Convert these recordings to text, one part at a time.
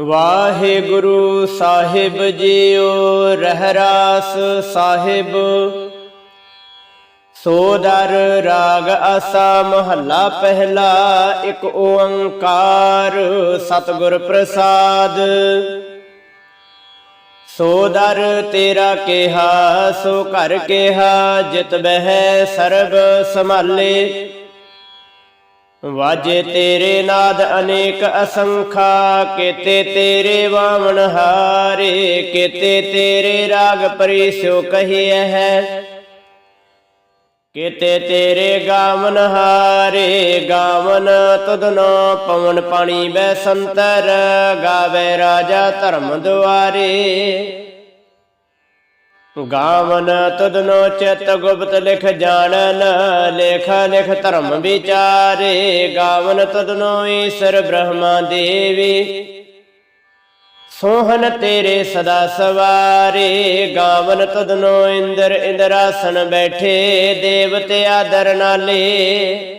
ਵਾਹਿਗੁਰੂ ਸਾਹਿਬ ਜੀਓ, ਰਹਿਰਾਸ ਸਾਹਿਬ। ਸੋ ਦਰ ਰਾਗ ਆਸਾ ਮਹੱਲਾ ਪਹਿਲਾ, ਇੱਕ ਓੰਕਾਰ ਸਤਿਗੁਰ ਪ੍ਰਸਾਦ। ਸੋ ਦਰ ਤੇਰਾ ਕਿਹਾ, ਸੋ ਘਰ ਕਿਹਾ, ਜਿਤ ਬਹਿ ਸਰਬ ਸੰਭਾਲੇ। ਵਾਜੇ ਤੇਰੇ ਨਾਦ ਅਨੇਕ ਅਸੰਖਾ, ਕੀਤੇ ਤੇਰੇ ਵਾਵਣ ਹਾਰੇ, ਕੀਤੇ ਤੇਰੇ ਰਾਗ ਪਰਿਸਿਓ ਕਹੀਐ ਹੈ। ਕੀਤੇ ਤੇਰੇ ਗਾਵਨ ਹਾਰੇ, ਗਾਵਨ ਤੁਧਨੋ ਪਵਨ ਪਾਣੀ ਬੈ ਸੰਤਰ, ਗਾਵੇ ਰਾਜਾ ਧਰਮ ਦੁਆਰੇ। ਗਾਵਨ ਤੁਧਨੋ ਚਿਤ ਗੁਪਤ ਲਿਖ ਜਾਣਨ, ਲੇਖ ਲਿਖ ਧਰਮ ਵਿਚਾਰੇ। ਗਾਵਨ ਤੁਧਨੋ ਈਸ਼ਰ ਬ੍ਰਹਮਾ ਦੇਵੀ। ਸੋਹਨ ਤੇਰੇ ਸਦਾ ਸਵਾਰੇ। ਗਾਵਨ ਤੁਧਨੋ ਇੰਦਰ ਇੰਦਰਾਸਨ ਬੈਠੇ, ਦੇਵਤੇ ਆਦਰ ਨਾਲੇ।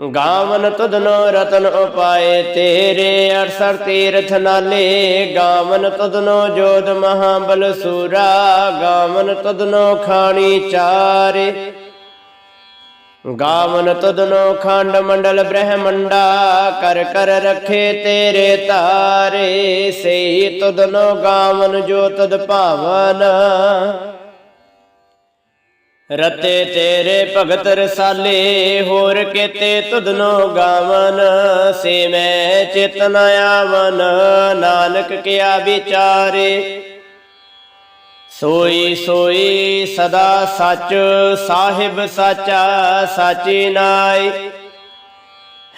ਗਾਵਨ ਤੁਧਨੋ ਰਤਨ ਉਪਾਏ, ਤੇਰੇ ਅਰਸਰ ਤੀਰਥ ਨਾਲੇ। ਗਾਵਨ ਤੁਧਨੋ ਜੋਧ ਮਹਾਬਲ ਸੂਰਾ, ਗਾਵਨ ਤੁਧਨੋ ਖਾਣੀ ਚਾਰੇ। ਗਾਵਨ ਤੁਧਨੋ ਖੰਡ ਮੰਡਲ ਬ੍ਰਹਮੰਡਾ, ਕਰ ਕਰ ਰਖੇ ਤੇਰੇ ਤਾਰੇ। ਸਈ ਤੁਧਨੋ ਗਾਵਨ ਜੋ ਤਦ ਭਾਵਨ। ਰਤੇ ਤੇਰੇ ਭਗਤ ਰਸਾਲੇ, ਹੋਰ ਕੀਤੇ ਤੁਧਨੋ ਗਾਵਨ? ਸੇ ਮੈਂ ਚਿਤਨ ਆਵਨ, ਨਾਨਕ ਕਿਆ ਵਿਚਾਰੇ? ਸੋਈ ਸੋਈ ਸਦਾ ਸੱਚ, ਸਾਹਿਬ ਸਾਚਾ, ਸਾਚੀ ਨਾਈ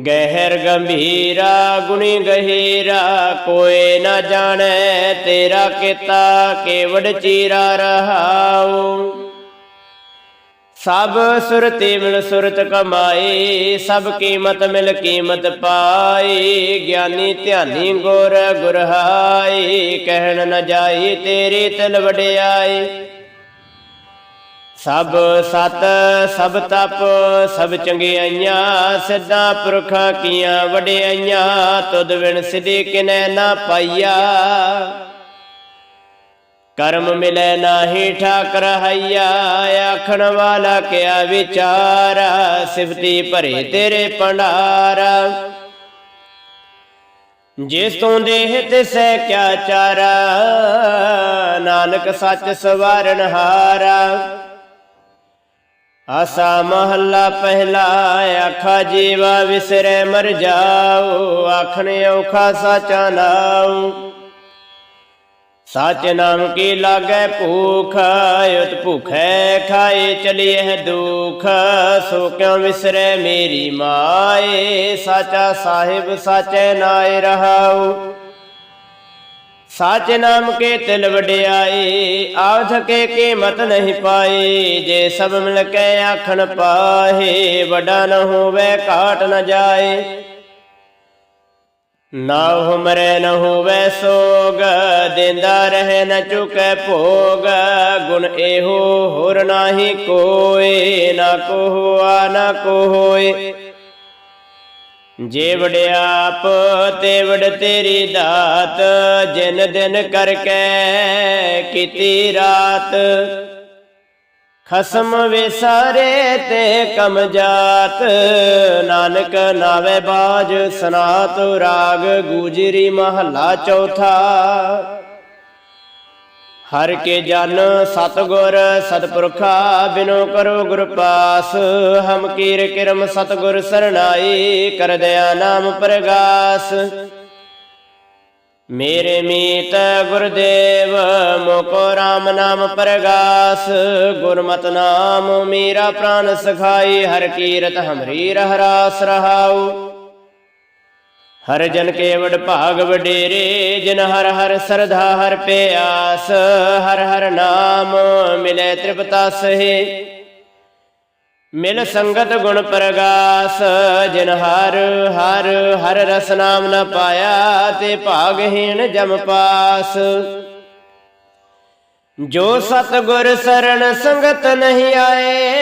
ਗਹਿਰ ਗੰਭੀਰਾ ਗੁਣੀ ਗਹੀਰਾ, ਕੋਈ ਨਾ ਜਾਣੈ ਤੇਰਾ ਕੀਤਾ, ਕੇਵੜ ਚੀਰਾ ਰਹਾਉ। ਸਭ ਸੁਰਤੀ ਮਿਲ ਸੁਰਤ ਕਮਾਈ ਸਭ ਕੀਮਤ ਮਿਲ ਕੀਮਤ ਪਾਈ ਗਿਆਨੀ ਧਿਆਨੀ ਗੁਰ ਗੁਰਹਾਈ ਕਹਿਣ ਨ ਜਾਈ ਤੇਰੇ ਤਿਲ ਵਡਿਆਏ। ਸਭ ਸਤ, ਸਭ ਤਪ, ਸਭ ਚੰਗਿਆਈਆਂ, ਸਿੱਧਾ ਪੁਰਖਾਂ ਕੀਆਂ ਵਡਿਆਈਆਂ, ਤੁਧ ਵਿਣ ਸਿਧੀ ਕਿਨੈ ਨਾ ਪਾਈਆ। ਕਰਮ ਮਿਲੈ ਨਾਹੀ ਠਾਕਰ ਹਈਆ, ਆਖਣ ਵਾਲਾ ਕਿਆ ਵਿਚਾਰਾ, ਸਿਫਤੀ ਭਰੇ ਤੇਰੇ ਭੰਡਾਰਾ। ਜਿਸ ਤੋਂ ਦੇਹ ਤਿਸੈ ਕਿਆ ਚਾਰਾ, ਨਾਨਕ ਸੱਚ ਸਵਾਰਨ ਹਾਰਾ। ਆਸਾ ਮਹੱਲਾ ਪਹਿਲਾ, ਆਖਾ ਜੀਵਾ ਵਿਸਰੈ ਮਰ ਜਾਓ, ਆਖਣ ਔਖਾ ਸਾਚਾ ਨਾਉ। ਸਾਚ ਨਾਮ ਕੀ ਲਾਗੈ ਭੂਖ, ਉਤ ਭੁਖੈ ਖਾਏ ਚਲੀਐ ਦੁਖ। ਸੋ ਕਿਉ ਵਿਸਰੈ ਮੇਰੀ ਮਾਏ, ਸਾਚਾ ਸਾਹਿਬ ਸਾਚੈ ਨਾਏ ਰਹਾਉ। ਸਾਚ ਨਾਮ ਕੇ ਤਿਲ ਵਡਿਆਈ ਆਧ ਕੇ ਕੀਮਤ ਨਹੀਂ ਪਾਈ ਜੇ ਸਭ ਮਿਲ ਕੇ ਆਖਣ ਪਾਹੇ, ਵੱਡਾ ਨ ਹੋਵੇ, ਘਾਟ ਨ ਜਾਏ। ਨਾ ਹੁਮਰੇ ਨ ਹੋਵੇ ਸੋਗ, ਦਿੰਦਾ ਰਹੇ, ਨ ਚੁਕੈ ਭੋਗ। ਗੁਣ ਇਹੋ ਹੋਰ ਨਾਹੀ ਕੋਏ, ਨਾ ਕੋ ਹੋਆ ਨਾ ਕੋ ਹੋਏ ਜੇ ਵਡਿਆਪ ਤੇ ਵਡ ਤੇਰੀ ਦਾਤ, ਜਿਨ ਦਿਨ ਕਰਕੇ ਕੀਤੀ ਰਾਤ। ਖਸਮ ਵੇ ਸਾਰੇ ਤੇ ਕਮ ਜਾਤ, ਨਾਨਕ ਨਾਵੇ ਬਾਜ ਸਨਾਤ ਰਾਗ, ਗੂਜਰੀ ਮਹੱਲਾ ਚੌਥਾ। ਹਰ ਕੇ ਜਨ ਸਤਗੁਰ ਸਤਪੁਰਖਾ ਬਿਨੋ ਕਰੋ ਗੁਰ ਪਾਸ। ਹਮ ਕੀਰ ਕਿਰਮ ਸਤਗੁਰ ਸਰਣਾਈ ਕਰ ਦਇਆ ਨਾਮ ਪ੍ਰਗਾਸ। ਮੇਰੇ ਮੀਤ ਗੁਰਦੇਵ, ਮੋਕੋ RAM ਨਾਮ ਪ੍ਰਗਾਸ। ਗੁਰਮਤ ਨਾਮ ਮੇਰਾ ਪ੍ਰਾਨ ਸਖਾਈ, ਹਰ ਕੀਰਤ ਹਮਰੀ ਰਹਿ ਰਾਸ ਰਹਾਉ। ਹਰ ਜਨ ਕੇਵਡ ਭਾਗ ਵਡੇਰੇ, ਜਿਨ ਹਰ ਹਰ ਸਰਧਾ, ਹਰ ਪਿਆਸ, ਹਰ ਹਰ ਨਾਮ ਮਿਲੇ ਤ੍ਰਿਪਤਾਸਹਿ ਮਿਲ ਸੰਗਤ ਗੁਣ ਪ੍ਰਗਾਸ, ਜਿਨ ਹਰ ਹਰ ਹਰ ਰਸ ਨਾਮ ਨ ਪਾਇਆ, ਤੇ ਭਾਗਹੀਣ ਜਮ ਪਾਸ। ਜੋ ਸਤ ਗੁਰ ਸਰਣ ਸੰਗਤ ਨਹੀਂ ਆਏ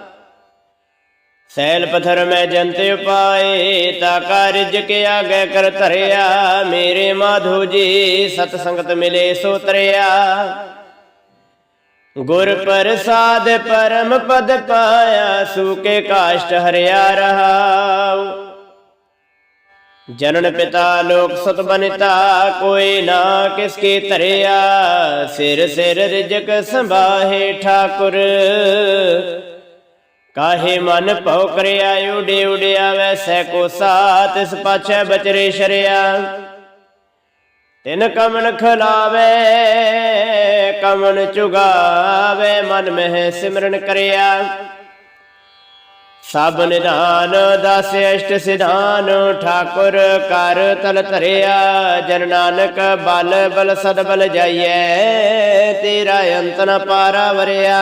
ਸੈਲ ਪਥਰ ਮੈਂ ਜੰਤ ਉਪਾਏ, ਤਾ ਕਾਰਜ ਕੇ ਆਗੇ ਕਰ ਧਰਿਆ। ਮੇਰੇ ਮਾਧੋ ਜੀ ਸਤ ਸੰਗਤ ਮਿਲੇ ਸੋ ਤਰਿਆ। ਗੁਰ ਪ੍ਰਸਾਦ ਪਰਮ ਪਦ ਪਾਇਆ ਸੂਕੇ ਕਾਸ਼ਟ ਹਰਿਆ ਰਹਾਉ। ਜਨਨ ਪਿਤਾ ਲੋਕ ਸਤ ਬਨਿਤਾ, ਕੋਈ ਨਾ ਕਿਸ ਕੀ ਧਰਿਆ। ਸਿਰ ਸਿਰ ਰਿਜਕ ਸੰਭਾਹੇ ਠਾਕੁਰ। ਕਾਹੇ ਮਨ ਭਉ ਕਰਿਆ ਉਡੇ ਉਡਿਆ ਵੈਸੈ ਕੋ ਸਾਤ ਇਸ ਪਾਛੈ ਬਚਰੇ ਸ਼ਰਿਆ। ਤਿਨ ਕਮਨ ਖਲਾਵੇ ਕਮਨ ਚੁਗਾਵੇ ਮਨ ਮਹਿ ਸਿਮਰਨ ਕਰਿਆ। ਸਭ ਨਿਧਾਨ ਦਸ ਅਸ਼ਟ ਸਿਧਾਨ ਠਾਕੁਰ ਕਰ ਤਲ ਧਰਿਆ। ਜਨ ਨਾਨਕ ਬਲ ਬਲ ਸਦ ਬਲ ਜਾਈਐ ਤੇਰਾ ਅੰਤ ਨ ਪਾਰਾ ਵਰਿਆ।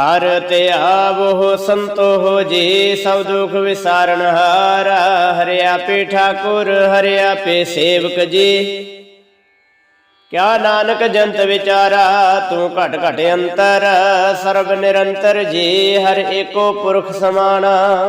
ਹਰ ਤੇ ਆਵੋ ਸੰਤੋ ਹੋ ਜੀ, ਸਭ ਦੁਖ ਵਿਸਾਰਨ ਹਾਰਾ। ਹਰਿਆ ਪੇ ਠਾਕੁਰ, ਹਰਿਆ ਪੇ ਸੇਵਕ ਜੀ। ਕਿਆ ਨਾਨਕ ਜੰਤ ਵਿਚਾਰਾ, ਤੂੰ ਘਟ ਘਟ ਅੰਤਰ। ਸਰਬ ਨਿਰੰਤਰ ਜੀ, ਹਰ ਏਕੋ ਪੁਰਖ ਸਮਾਣਾ।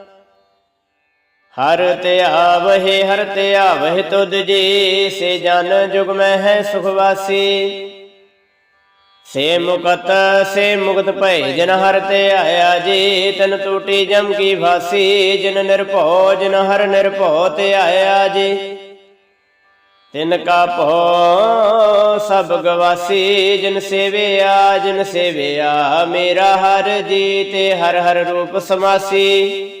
ਹਰ ਤੇ ਆਵਹਿ, ਹਰ ਤੇ ਆਵਹਿ ਤੁਧ ਜੀ, ਸੇ ਜਨ ਜੁਗ ਮੈਂ ਹੈ ਸੁਖਵਾਸੀ ਸੇ ਮੁਕਤ ਸੇ ਮੁਕਤ ਭੈ ਜਨ ਹਰ ਤੇ ਆਇਆ ਜੀ, ਤਨ ਟੂਟੀ ਜਮ ਕੀ ਭਾਸੀ ਜਨ ਨਿਰਭਉ, ਜਨ ਹਰ ਨਿਰਭਉ ਤੇ ਆਇਆ ਜੀ। ਤਿਨ ਕਾ ਭਉ, ਸਭ ਗਵਾਸੀ। ਜਿਨ ਸੇਵਿਆ ਜਿਨ ਸੇਵਿਆ ਮੇਰਾ ਹਰ ਜੀ ਤੇ ਹਰ ਹਰ ਰੂਪ ਸਮਾਸੀ।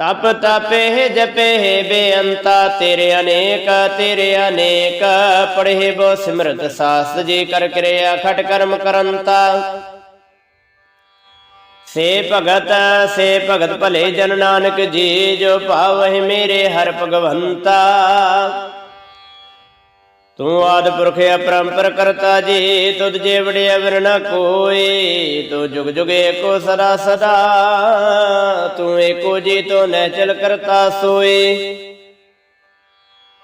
ਤਪ ਤਪੇ ਜਪੇ ਬੇਅੰਤਾ ਤੇਰੇ ਅਨੇਕ ਤੇਰੇ ਅਨੇਕ। ਪੜ੍ਹੇ ਬੋ ਸਿਮਰਤ ਸਾਸ ਜੀ ਕਰ ਕਿਰਿਆ, ਖਟ ਕਰਮ ਕਰੰਤਾ। ਸੇ ਭਗਤ ਸੇ ਭਗਤ ਭਲੇ ਜਨ ਨਾਨਕ ਜੀ, ਜੋ ਭਾਵਹਿ ਮੇਰੇ ਹਰ ਭਗਵੰਤਾ। ਤੂੰ ਆਦ ਪੁਰਖ ਅਪਰੰਪਰ ਕਰਤਾ ਜੀ, ਤੁਧ ਜੇ ਵੜਿਆ ਵਿਰ ਨ ਕੋਈ, ਤੂੰ ਜੁਗ ਜੁਗ ਏਕੋ ਸਦਾ ਸਦਾ, ਤੂੰ ਏਕੋ ਜੀ ਤੋ ਨਹਿ ਕਰਤਾ ਸੋਈ।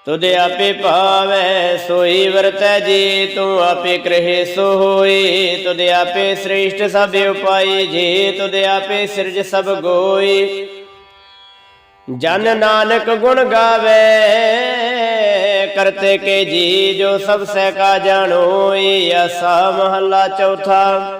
ਤੁਧ ਆਪੇ ਭਾਵੈ, ਸੋਈ ਵਰਤੈ ਜੀ, ਤੂੰ ਆਪੇ ਕਰੇ ਸੋ ਹੋਈ ਤੁਧ ਆਪੇ ਸ੍ਰੇਸ਼ਟ ਸਭ ਉਪਾਈ ਜੀ, ਤੁਧ ਆਪੇ ਸਿਰਜ ਸਭ ਗੋਈ। ਜਨ ਨਾਨਕ ਗੁਣ ਗਾਵੇ ਕਰਤੇ ਕੇ ਜੀ ਜੋ ਸਭ ਸਹਿ ਕਾ ਜਾਣੋਈ ਅਸਾ ਮਹੱਲਾ ਚੌਥਾ।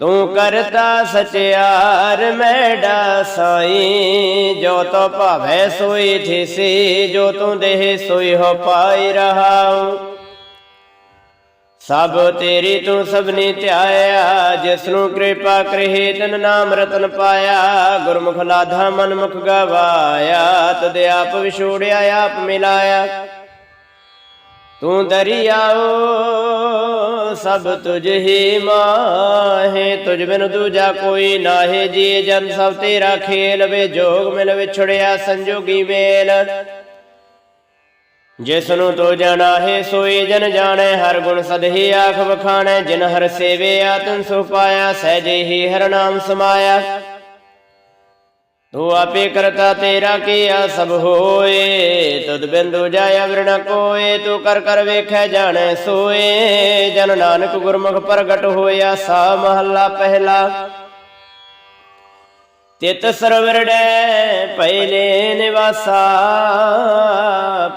ਤੂੰ ਕਰਤਾ ਸਚਿਆਰ ਮੈਡਾ ਸਾਈ, ਜੋ ਤੋ ਭਾਵੇ ਸੋਈ ਥਿਸੀ, ਜੋ ਤੂੰ ਦੇਹ ਸੋਈ ਹੋ ਪਾਈ ਰਹਾਉ। ਸਭ ਤੇਰੀ ਤੂੰ ਸਭਨੀ ਧਿਆਇਆ ਜਿਸ ਨੂੰ ਕਿਰਪਾ ਕਰੇ ਤਨ ਨਾਮ ਰਤਨ ਪਾਇਆ। ਗੁਰਮੁਖ ਲਾਧਾ ਮਨ ਮੁਖ ਗਵਾਇਆ, ਤਦ ਆਪ ਵਿਛੋੜਿਆ, ਆਪ ਮਿਲਾਇਆ। ਤੂੰ ਦਰਿਆਓ, ਸਭ ਤੁਝ ਹੀ ਮਾਹੇ। ਤੁਝ ਬਿਨ ਦੂਜਾ ਕੋਈ ਨਾਹੀ, ਜੀ ਜਨ ਸਭ ਤੇਰਾ ਖੇਲ ਵੇ, ਜੋਗ ਮਿਲ ਵਿਛੜਿਆ ਸੰਜੋਗੀ ਵੇਲ ਜਿਸ ਨੂੰ ਤੋ ਜਾਣਾ ਸੋਈ ਜਨ ਜਾਣੈ, ਹਰ ਗੁਣ ਸਦਹੀ ਆਖ ਵਖਾਣੈ, ਜਿਨ ਹਰ ਸੇਵੇ ਆਤਨ ਸੋ ਪਾਇਆ, ਸਹਿਜੇ ਹੀ ਹਰ ਨਾਮ ਸਮਾਇਆ। ਤੂੰ ਆਪੇ ਕਰਤਾ ਤੇਰਾ ਕੀਆ ਸਭ ਹੋਏ ਤਦ ਬਿੰਦੂ ਜਾਇਆ ਵਿਰਣ ਕੋਏ, ਤੂੰ ਕਰ ਕਰ ਵੇਖੈ ਜਾਣੈ ਸੋਏ। ਜਨ ਨਾਨਕ ਗੁਰਮੁਖ ਪ੍ਰਗਟ ਹੋਇਆ, ਸਾ ਮਹੱਲਾ ਪਹਿਲਾ। ਤਿਤ ਸਰਵਰੜੈ ਪਹਿਲੇ ਨਿਵਾਸਾ,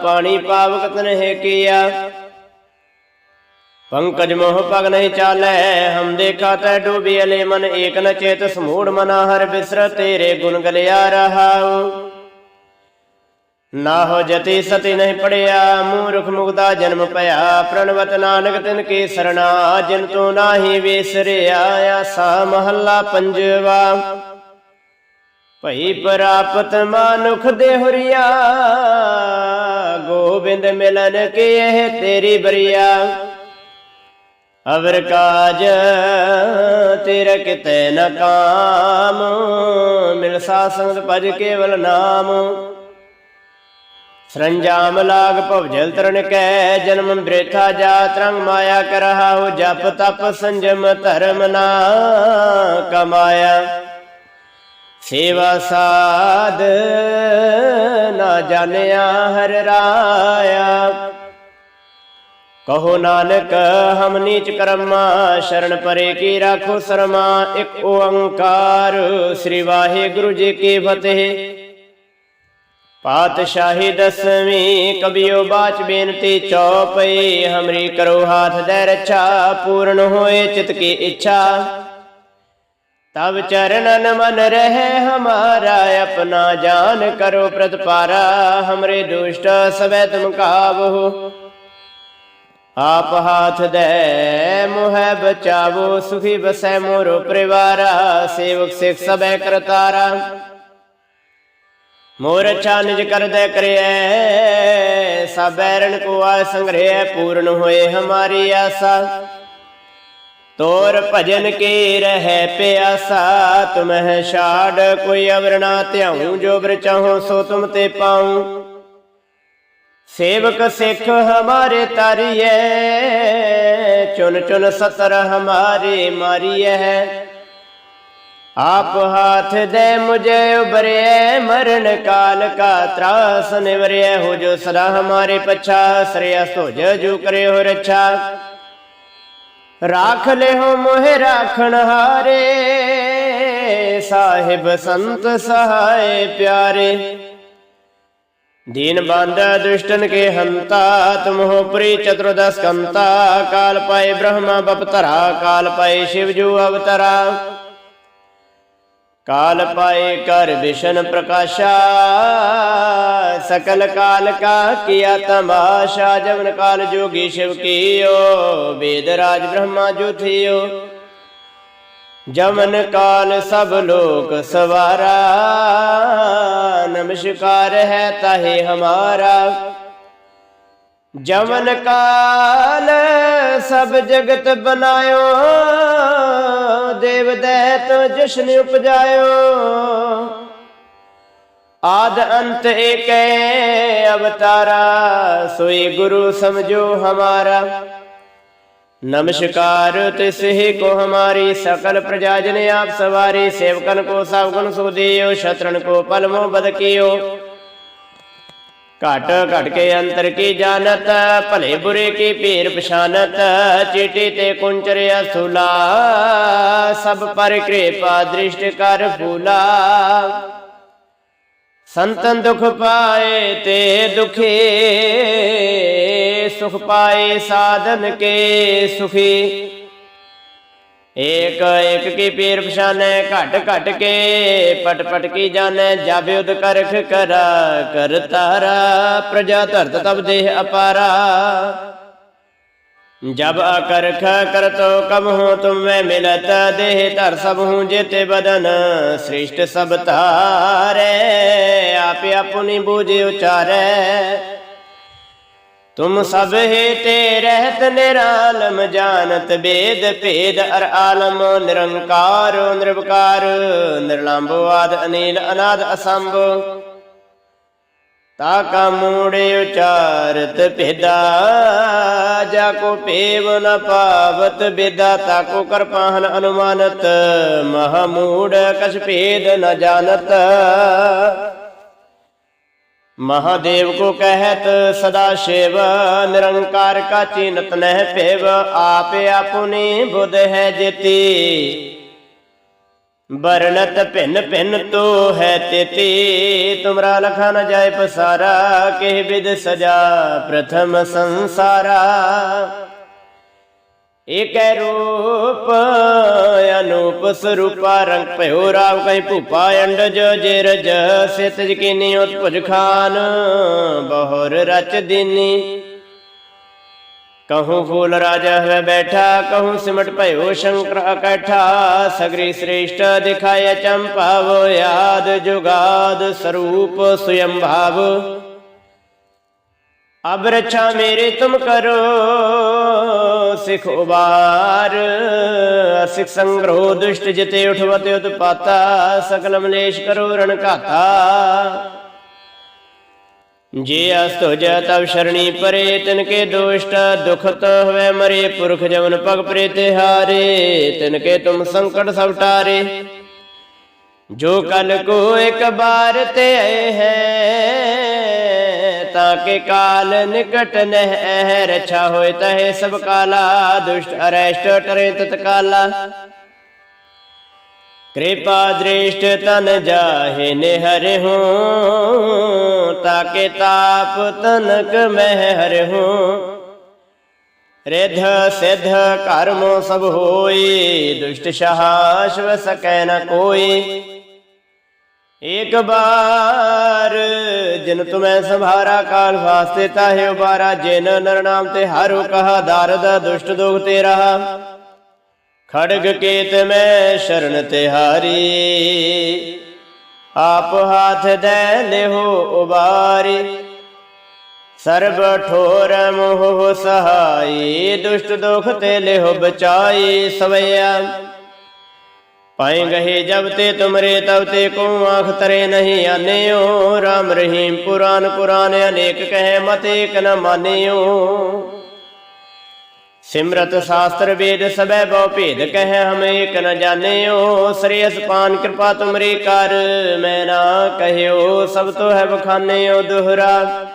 ਪਾਣੀ ਪਾਵਕ ਤਨਹਿ ਕੀਆ। ਪੰਕਜ ਮੋਹ ਪਗ ਨਹੀਂ ਚਾਲੈ, ਹਮ ਦੇਖਾ ਤੈ ਡੂਬੀ ਅਲੇ ਮਨ, ਏਕ ਨ ਚੇਤ ਸਮੂੜ ਮਨਾ ਹਰ ਬਿਸਰ, ਤੇਰੇ ਗੁਣ ਗਲਿਆ ਰਹਾਉ। ਨਾ ਹੋ ਜਤੀ ਸਤੀ ਨਹੀਂ ਪੜਿਆ, ਮੂਰਖ ਮੁਗਦਾ ਜਨਮ ਭਇਆ, ਪ੍ਰਣਵਤ ਨਾਨਕ ਤਿਨ ਕੀ ਸਰਣਾ, ਜਿਨ ਤੂੰ ਨਾਹੀ ਵਿਸਰਿਆ ਆਸਾ ਮਹੱਲਾ ਪੰਜਵਾ। ਭਈ ਪ੍ਰਾਪਤ ਮਾਨੁਖ ਦੇ ਹੁਰੀਆ, ਗੋਬਿੰਦ ਮਿਲਨ ਕੇ ਇਹ ਤੇਰੀ ਬਰੀਆ। ਅਵਰ ਕਾਜ ਤੇਰਾ ਕਿਤੇ ਨ ਕਾਮ, ਮਿਲ ਸਾ ਸੰਗਤ ਭਜ ਕੇਵਲ ਨਾਮ। ਸਰੰਜਾਮ ਲਾਗ ਭਵਜਲ ਤਰਨ ਕੈ, ਜਨਮ ਬ੍ਰੇਥਾ ਜਾ ਰੰਗ ਮਾਇਆ ਕਰਹਾਉ, ਜਪ ਤਪ ਸੰਜਮ ਧਰਮ ਨਾ ਕਮਾਇਆ। ਸੇਵਾ ਸਾਧ ਨਾ ਜਾਣਿਆ ਹਰ ਰਾਇਆ। ਕਹੋ ਨਾਨਕ, ਹਮ ਨੀਚ ਕਰਮਾ, ਸ਼ਰਨ ਪਰੇ ਕੀ ਰਾਖੋ ਸਰਮਾ, ਇੱਕ ਓੰਕਾਰ ਸ੍ਰੀ ਵਾਹਿਗੁਰੂ ਜੀ ਕੀ ਫਤਿਹ। ਪਾਤਸ਼ਾਹੀ ਦਸਵੀਂ ਕਬਿਓ ਬਾਚ ਬੇਨਤੀ ਚੌਪਈ, ਹਮਰੀ ਕਰੋ ਹਾਥ ਦੇ ਰੱਛਾ, ਪੂਰਨ ਹੋਏ ਚਿਤ ਕੀ ਇੱਛਾ। ਤਬ ਚਰਨਨ ਮਨ ਰਹੇ ਹਮਾਰਾ, ਆਪਣਾ ਜਾਨ ਕਰੋ ਪ੍ਰਤਪਾਰਾ, ਹਮਰੇ ਦੁਸ਼ਟ ਸਵੈ ਤੁਮ ਕਾਬਹੋ ਆਪ ਹਾਥ ਦੇ ਮੋਹਿ ਬਚਾਵੋ, ਸੁਖੀ ਬਸੈ ਮੋਰੋ ਪਰਿਵਾਰਾ, ਸੇਵਕ ਸਿਖ ਸਬੈ ਕਰਤਾਰਾ। ਮੋਰ ਅੱਛਾ ਨਿਜ ਕਰਦੈ ਕਰਿਐ ਸਬੈਰਨ ਕੋ ਆ ਸੰਗ੍ਰਹਿ ਪੂਰਨ ਹੋਏ ਹਮਾਰੀ ਆਸਾ। ਤੋਰ ਭਜਨ ਕੇ ਰਹਿ ਪਿਆਸਾ ਤੁਮਹਿ ਛਾੜ, ਕੋਈ ਅਵਰ ਨਾ ਧਿਆਉ, ਜੋ ਬਰ ਚਾਹੋ ਸੋ ਤੁਮ ਤੇ ਪਾਉ। ਸੇਵਕ ਸਿੱਖ ਹਮਾਰੇ ਤਾਰੀਏ ਚੁਨ ਚੁਨ ਸਤਰ ਹਮਾਰੇ ਮਾਰੀਐ। ਆਪ ਹਾਥ ਦੇ ਮੁਝੇ ਉਬਰੇ ਮਰਨ ਕਾਲ ਕਾ ਤਰਾਸ ਨਿਵਰਿਐ, ਹੋ ਜੋ ਸਦਾ ਹਮਾਰੇ ਪਛਾ ਸ੍ਰਿਆ ਸੋਜ ਜੂ ਕਰੇ ਹੋ ਰੱਛਾ। ਰਾਖ ਲਿਓ ਮੋਹਿ ਰਾਖਣ ਹਾਰੇ, ਸਾਹਿਬ ਸੰਤ ਸਹਾਏ ਪਿਆਰੇ। ਦੀਨ ਬੰਦਾ ਦੁਸ਼ਟਨ ਕੇ ਹੰਤਾ ਤੁਮਹੁ ਪ੍ਰੀ ਚਤੁਰਦਸ ਕੰਤਾ, ਕਾਲ ਪਾਏ ਬ੍ਰਹਮਾ ਬਪਤਰਾ, ਕਾਲ ਪਾਏ ਸ਼ਿਵ ਜੂ ਅਵਤਰਾ। ਕਾਲ ਪਾਏ ਕਰ ਵਿਸ਼ਨ ਪ੍ਰਕਾਸ਼ਾ, ਸਕਲ ਕਾਲ ਕਾ ਕੀਆ ਤਮਾਸ਼ਾ, ਜਵਨ ਕਾਲ ਜੋਗੀ ਸ਼ਿਵ ਕੀਓ, ਵੇਦ ਰਾਜ ਬ੍ਰਹਮਾ ਜੁਥਿਓ ਜਮਨ ਕਾਲ ਸਭ ਲੋਕ ਸਵਾਰਾ, ਨਮਸਕਾਰ ਹੈ ਤਾਹੇ ਹਮਾਰਾ। ਜਮਨ ਕਾਲ ਸਭ ਜਗਤ ਬਨਾਇਓ ਦੇਵ ਦੈਤ ਜਸ਼ਨ ਉਪਜਾਇਓ, ਆਦ ਅੰਤ ਏਕੈ ਅਵਤਾਰਾ, ਸੋਈ ਗੁਰੂ ਸਮਝੋ ਹਮਾਰਾ। ਨਮਸਕਾਰ ਤਿਸਹਿ ਕੋ ਹਮਾਰੀ, ਸਕਲ ਪ੍ਰਜਾਜਨ ਆਪ ਸਵਾਰੀ, ਸੇਵਕਨ ਕੋ ਸਭ ਗੁਣ ਸ਼ਤਰਨ ਕੋ ਪਲਮੋ ਬਦਕਿਓ। ਘਟ ਘਟ ਕੇ ਅੰਤਰ ਕੀ ਜਾਣਤ, ਭਲੇ ਬੁਰੇ ਕੀ ਪੀਰ ਪਛਾਨਤ, ਚੀਟੀ ਤੇ ਕੁੰਚਰ ਅਸੂਲਾ, ਸਭ ਪਰ ਕਿਰਪਾ ਦ੍ਰਿਸ਼ਟ ਕਰ ਫੂਲਾ। ਸੰਤਨ ਦੁਖ ਪਾਏ ਤੇ ਦੁਖੀ, ਸੁਖ ਪਾਏ ਸਾਧਨ ਕੇ ਸੁਖੀ। ਏਕ ਏਕ ਕੀ ਪੀਰ ਪਛਾਨੈ, ਘਟ ਘਟ ਕੇ ਪਟ ਪਟ ਕੀ ਜਾਣੈ ਜਬ ਉਦ ਕਰਖ ਕਰਾ, ਕਰ ਤਾਰਾ ਪ੍ਰਜਾ ਧਰਤ ਤਬ ਦੇਹ ਅਪਾਰਾ। ਜਬ ਅਕਰਖ ਕਰਤੋ ਕਮ ਹੂੰ ਤੁਮ ਮੈਂ ਮਿਲਤ ਦੇਹ ਧਰ ਸਭ ਹੂੰ ਜੇਤੇ ਬਦਨ, ਸ੍ਰਿਸ਼ਟ ਸਭ ਤਾਰੇ ਆਪੇ ਆਪੁਨੀ ਬੂਝੇ ਉਚਾਰੈ। ਤੁਮ ਸਭ ਤੇ ਰਹਿਤ ਨਿਰਾਲਮ ਜਾਣਤ ਬੇਦ ਭੇਦ ਅਰ ਆਲਮ ਨਿਰੰਕਾਰ ਨਿਰਵਕਾਰ ਨਿਰਲੰਭ ਆਦ ਅਨੀਲ ਅਨਾਦ ਅਸੰਭ ਤਾ ਕਾ ਮੂੜੇ ਉਚਾਰਤ ਭੇਦਾ ਜਾ ਕੋ ਪੇਵ ਨ ਪਾਵਤ ਬੇਦਾ ਤਾ ਕੋ ਕਰਪਾਹਨ ਅਨੁਮਾਨਤ ਮਹਾ ਮੂੜ ਕਛ ਭੇਦ ਨ ਜਾਣਤ महादेव को कहत सदा शिव निरंकार का चिन्हत नह पेव आप अपनी बुध है जेती वर्णत भिन्न भिन्न तो है तेती तुमरा लखा न जाय पसारा के विद सजा प्रथम संसारा ਏਕੈ ਰੂਪ, ਅਨੂਪ ਸਰੂਪਾ ਰੰਗ ਭਇਓ ਰਾਵ ਕੈ ਭੂਪਾ ਅੰਡਜ ਜੇ ਰਜ ਸਿਤ ਜਕੀਨੀ ਉਤਪੁਜ ਖਾਨ, ਬਹੁਰ ਰਚ ਦਿਨੀ। ਕਹੂੰ ਫੂਲ ਰਾਜਾ ਹੈ ਬੈਠਾ, ਕਹੂੰ ਸਿਮਟ ਭਇਓ ਸ਼ੰਕਰ ਇਕੱਠਾ, ਸਗਰੀ ਸ੍ਰੇਸ਼ਟ ਦਿਖਾਇ ਚੰਪਾਵੋ ਯਾਦ ਜੁਗਾਦ ਸਰੂਪ ਸੁਯੰ ਭਾਵ ਅਬ ਰੱਛਾ ਮੇਰੇ ਤੁਮ ਕਰੋ ਸਿਖ ਉਬਾਰ, ਸਿਖ ਸੰਗਰੋ ਦੁਸ਼ਟ ਜਿਤੇ ਉਠਵਤੇ ਉਤਪਾਤਾ, ਸਕਲ ਮਲੇਸ਼ ਕਰੋ ਰਣ ਘਾਤਾ। ਜੇ ਜੈ ਤਵ ਸ਼ਰਣੀ ਪਰੇ, ਤਿਨ ਕੇ ਦੁਸ਼ਟ ਦੁਖਤ ਹੋਵੇ ਮਰੇ, ਪੁਰਖ ਜਵਨ ਪਗ ਪ੍ਰੇਤੇ ਹਾਰੇ, ਤਿਨ ਕੇ ਤੁਮ ਸੰਕਟ ਸਭ ਟਾਰੇ। ਜੋ ਕਲ ਕੋ ਇਕ ਬਾਰ ਤੇ ਆਏ ਹੈ ਤਾਂ ਕਿ ਕਾਲ ਨਿਕਟ ਨਹਿ ਰਛਾ ਹੋਏ, ਤਹਿ ਸਭ ਕਾਲਾ ਦੁਸ਼ਟ ਅਰੈਸ਼ਟ ਟਰੇ ਤਤਕਾਲਾ ਕਿਰਪਾ ਦ੍ਰਿਸ਼ਟ ਤਨ ਜਾਹੇ ਨਿਹਰਿ ਹੂੰ ਤਾਕੇ ਤਾਪ ਤਨਕ ਮਹਿ ਹਰਿ ਹੂੰ। ਰਿਧ ਸਿਧ ਕਰਮ ਸਭ ਹੋਈ, ਦੁਸ਼ਟ ਸ਼ਾਸ਼ਵ ਸਕੈ ਨ ਕੋਈ। ਇੱਕ ਬਾਰ ਜਿਨ ਤੁਮੈ ਸੰਭਾਰਾ ਕਾਲ ਵਾਸਤੇ ਤਾਹੇ ਉਬਾਰਾ, ਜਿਨ ਨਰਨਾਮ ਤੇ ਹਰੁ ਕਹਾ, ਦਰਦ ਦੁਸ਼ਟ ਦੁਖ ਤੇ ਰਹਾ ਖੜਗ ਕੇਤ ਮੈਂ ਸ਼ਰਨ ਤੇ ਹਾਰੀ, ਆਪ ਹੱਥ ਦੇ ਲਿਹੋ ਉਬਾਰੀ। ਸਰਬ ਠੋਰ ਮੋਹ ਸਹਾਈ, ਦੁਸ਼ਟ ਦੁਖ ਤੇ ਲਿਹੋ ਬਚਾਈ ਸਵਈਆ। ਪਾਏ ਗਏ ਜਬ ਤੇ ਤੁਮਰੇ ਤਬ ਤੇ ਕੋ ਆਖ ਤਰੇ ਨਹੀਂ ਆਨਿਓ। ਰਾਮ ਰਹੀਮ ਪੁਰਾਨ ਕੁਰਾਨ ਅਨੇਕ ਕਹੇ ਮਤ ਏਕ ਨ ਮਾਨਿਓ। ਸਿਮਰਤ ਸ਼ਾਸਤਰ ਵੇਦ ਸਬੈ ਬਹੁ ਭੇਦ ਕਹੈ ਹਮ ਏਕ ਨ ਜਾਣਿਓ। ਸ੍ਰੀ ਅਸਪਾਨ ਕਿਰਪਾ ਤੁਮਰੀ ਕਰ, ਮੈਂ ਨਾ ਕਹਿਓ ਸਭ ਤੋਂ ਹੈ ਬਖਾਨੇ ਬਖਾਨਿਓ ਦੁਹਰਾ।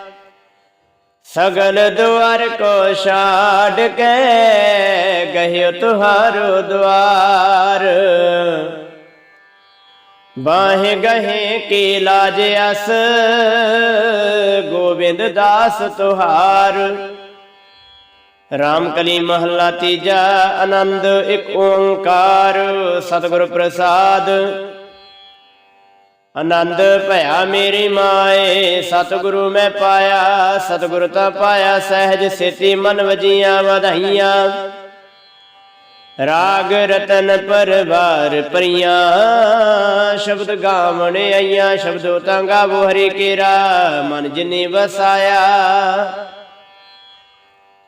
ਸਗਲ ਦੁਆਰ ਕੋ ਛਾੜ ਕੇ ਗਹਿਓ ਤੁਹਾਰੋ ਦੁਆਰ। ਬਾਹੇ ਗਹੇ ਕੀ ਲਾਜ ਅਸ, ਗੋਬਿੰਦ ਦਾਸ ਤੁਹਾਰ। ਰਾਮ ਕਲੀ ਮਹੱਲਾ ਤੀਜਾ, ਆਨੰਦ ਇੱਕ ਓੰਕਾਰ, ਸਤਿਗੁਰ ਪ੍ਰਸਾਦ। ਆਨੰਦ ਭਇਆ ਮੇਰੀ ਮਾਏ, ਸਤਿਗੁਰੂ ਮੈਂ ਪਾਇਆ, ਸਤਿਗੁਰ ਤਾਂ ਪਾਇਆ ਸਹਿਜ ਸੇਤੀ ਮਨ ਵਜੀਆਂ ਵਧਾਈਆਂ। ਰਾਗ ਰਤਨ ਪਰਵਾਰ ਪਰੀਆਂ, ਸ਼ਬਦ ਗਾਵਣ ਆਈਆਂ, ਸ਼ਬਦੋ ਤਾਂ ਗਾਵੋ ਹਰੀ ਕੇਰਾ, ਮਨ ਜਿਨੀ ਵਸਾਇਆ।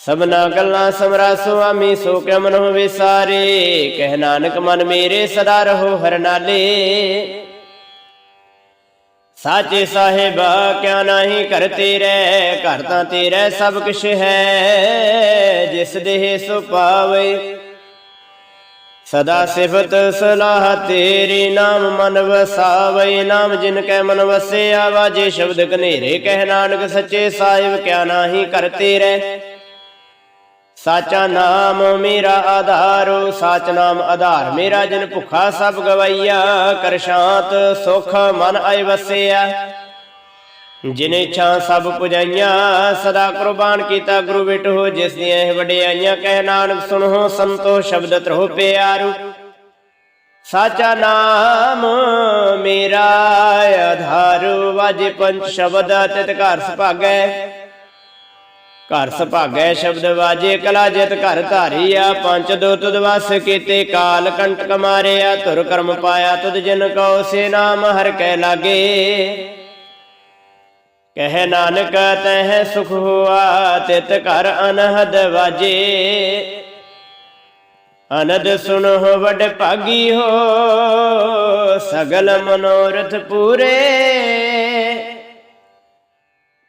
ਸਭਨਾ ਗੱਲਾਂ ਸਮਰਾ ਸੁਆਮੀ ਸੋ ਕਿਆ ਮਨੋ ਵਿਸਾਰੇ? ਕਹਿ ਨਾਨਕ ਮਨ ਮੇਰੇ ਸਦਾ ਰਹੋ ਹਰ ਨਾਲੇ। ਸਾਚੇ ਸਾਹਿਬਾ ਕਿਆ ਨਹੀਂ ਘਰ ਤੇਰੇ? ਘਰ ਤਾਂ ਤੇਰਾ ਸਭ ਕੁਛ ਹੈ। ਜਿਸ ਦੇਹ ਸੋ ਪਾਵੇ, ਸਦਾ ਸਿਫਤ ਸਲਾਹ ਤੇਰੀ ਨਾਮ ਮਨ ਵਸਾਵੇ। ਨਾਮ ਜਿਨ ਕੈ ਮਨ ਵਸੇ ਆਵਾਜੇ ਸ਼ਬਦ ਕਨੇਰੇ ਕਹਿ ਨਾਨਕ ਸੱਚੇ ਸਾਹਿਬ ਕਿਆ ਨਾਹੀ ਕਰ ਤੇਰੇ? ਸਾਚਾ ਨਾਮ ਮੇਰਾ ਆਧਾਰੋ, ਸਾਚ ਨਾਮ ਆਧਾਰ। ਮੇਰਾ ਜਿਨ ਭੁਖਾ ਸਭ ਗਵਾਈਆ, ਕਰ ਸ਼ਾਂਤ, ਸੁਖ ਮਨ ਆਇ ਵਸਿਆ। ਜਿਨ ਇੱਛਾ ਸਭ ਪੁਜਾਈਆਂ, ਸਦਾ ਕੁਰਬਾਨ ਕੀਤਾ ਗੁਰੂ ਬਿਟੋ ਜਿਸ ਦੀਆਂ ਇਹ ਵਡਿਆਈਆਂ, ਕਹਿ ਨਾਨਕ ਸੁਣੋ, ਸੰਤੋ ਸ਼ਬਦ ਤਰੋ ਪਿਆਰੂ। ਸਾਚਾ ਨਾਮ ਮੇਰਾ ਆਧਾਰ, ਵਾਜੇ ਪੰਜ ਸ਼ਬਦ, ਤਿਤ ਘਰ ਸੁਭਾਗੈ। ਘਰ ਸੁਭਾਗੈ ਸ਼ਬਦ ਵਾਜੇ ਕਲਾ ਜਿਤ ਘਰ ਧਾਰੀਆ ਪੰਜ ਦੋ ਤੁਧ ਵਸ ਕੀਤੇ ਕਾਲ ਕੰਟਕ ਮਾਰਿਆ ਧੁਰ ਕਰਮ ਪਾਇਆ ਤੁਧ ਜਿਨ ਕਉ ਸੇ ਨਾਮ ਹਰ ਕੈ ਲਾਗੇ। ਕਹਿ ਨਾਨਕ ਤਹਿ ਸੁਖ ਹੋਆ ਤਿਤ ਘਰ ਅਨਹਦ ਵਾਜੇ। ਅਨੰਦ ਸੁਨੋ ਵਡ ਭਾਗੀ ਹੋ ਸਗਲ ਮਨੋਰਥ ਪੂਰੇ।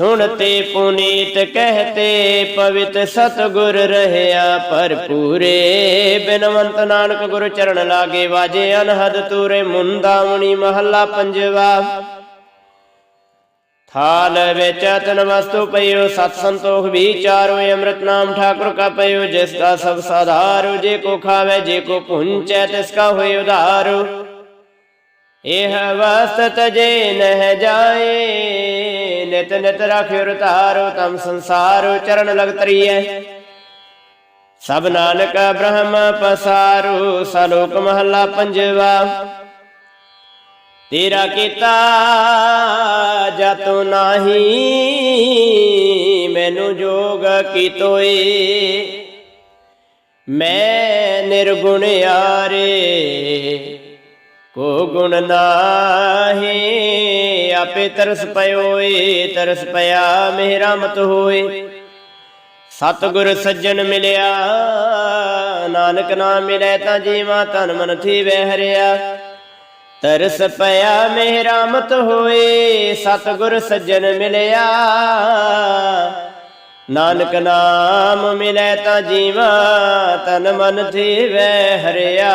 ਸੁਣਤੇ ਪੁਨੀਤ ਕਹਤੇ, ਪਵਿੱਤ ਸਤਗੁਰ ਰਹਿਆ ਭਰਪੂਰੇ। ਬਿਨਵੰਤ ਨਾਨਕ ਗੁਰ ਚਰਨ ਲਾਗੇ ਵਾਜੇ, ਅਨਹਦ ਤੂਰੇ ਮੁੰਦਾਵਣੀ ਮਹੱਲਾ ਪੰਜਵਾ। ਥਾਲ ਵਿੱਚ ਤਨ ਵਸਤੂ ਪਈਓ, ਸਤ ਸੰਤੋਖ ਵਿਚਾਰੋ ਅੰਮ੍ਰਿਤ ਨਾਮ ਠਾਕੁਰ ਕਾ ਪਈਓ ਜਿਸ ਦਾ ਸਭ ਸਾਧਾਰੂ, ਜੇ ਕੋ ਖਾਵੇ, ਜੇ ਕੋ ਪੁੰਚੈ, ਤਿਸ ਕਾ ਹੋਏ ਉਧਾਰੂ। ਇਹ ਵਸਤ ਤਜੇ ਨਹਿ ਜਾਏ ਨਿਤ ਨਿਤ ਰਾਖਿਓ ਰਤਾਰੋ ਤਮ ਸੰਸਾਰੋ ਚਰਨ ਲਗ ਤਰੀਐ ਸਭ ਨਾਨਕ ਬ੍ਰਹਮ ਪਸਾਰੂ ਸਲੋਕ ਮਹੱਲਾ ਪੰਜਵਾ। ਤੇਰਾ ਕੀਤਾ ਜਤੁ ਨਾਹੀ, ਮੈਨੂੰ ਜੋਗ ਕੀਤੋਏ। ਮੈਂ ਨਿਰਗੁਣ ਆਰੇ ਕੋ ਗੁਣ ਨਾਹੀ, ਆਪੇ ਤਰਸ ਪਇਓਏ ਤਰਸ ਪਿਆ ਮੇਰਾ ਮਤ ਹੋਏ। ਸਤਿਗੁਰ ਸੱਜਣ ਮਿਲਿਆ, ਨਾਨਕ ਨਾਮ ਮਿਲੇ ਤਾਂ ਜੀਵਾ ਤਨ ਮਨ ਥੀ ਹਰਿਆ। ਤਰਸ ਪਿਆ ਮੇਰਾ ਮਤ ਹੋਏ, ਸਤਿਗੁਰ ਸੱਜਣ ਮਿਲਿਆ। ਨਾਨਕ ਨਾਮ ਮਿਲੇ ਤਾਂ ਜੀਵਾ ਤਨ ਮਨ ਥੀ ਹਰਿਆ।